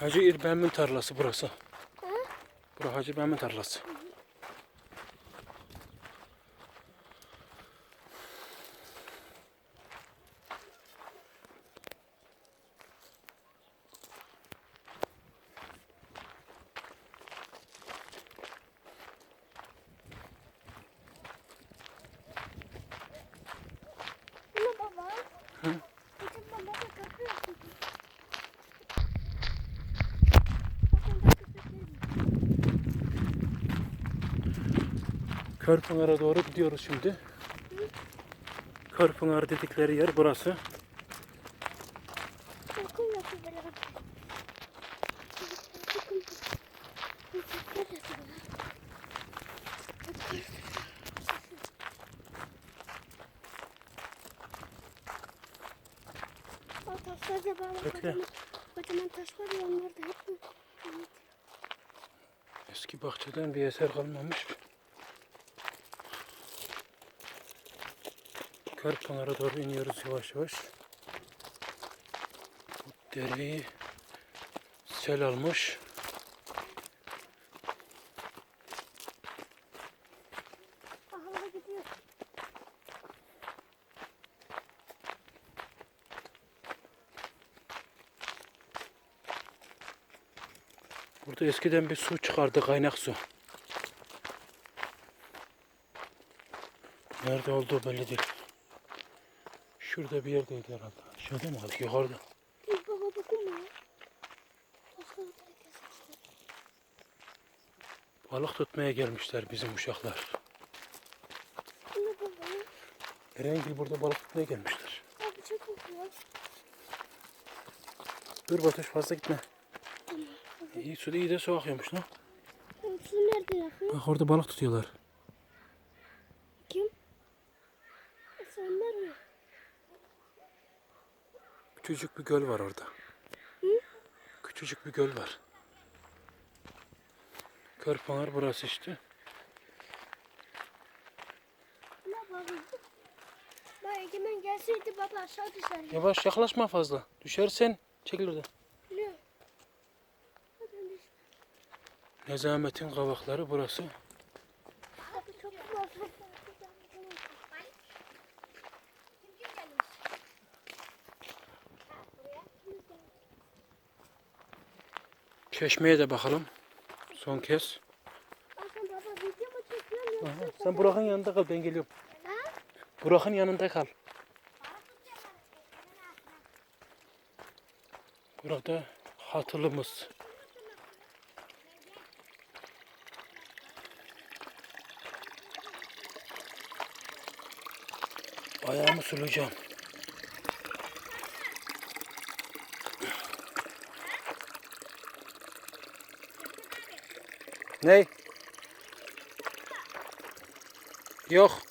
Hacı İrben'in tarlası burası. Ha? Burası Hacı İrben'in tarlası. Bu ne baba? Hı? Geçen baba da kapı yaptı. Bakın da köpeklerim. Körpınar'a doğru gidiyoruz şimdi. Körpınar dedikleri yer burası. Taşlar. Eski bahçeden bir eser kalmamış. Körpınar'a doğru iniyoruz yavaş yavaş. Bu dereyi sel almış. Burada eskiden bir su çıkardı kaynak su. Nerede olduğu belli değil. Şurada bir yerdeydi herhalde. Aşağıda mı? Yukarıda. Dur baba dokunma ya. Balık tutmaya gelmişler bizim uşaklar. Baba? Erengil burada balık tutmaya gelmişler. Abi çok kokuyor. Dur Batuş fazla gitme. İyi suda iyi de su akıyormuş lan. Su nerede yakıyor? Bak orada balık tutuyorlar. Kim? Senler mi? Küçücük bir göl var orada. Küçücük bir göl var. Körpınar burası işte. Ne Egemen gelseydi baba aşağı düşer. Yavaş yaklaşma fazla. Düşersen çekil oradan. Düş. Nezametin kavakları burası. Hadi çok fazla. Çeşmeye de bakalım. Son kez. Aha, sen Burak'ın yanında kal ben geliyorum. Burak'ın yanında kal. Burada hatırlımız. Ayağımı sulayacağım. Ne? Yok.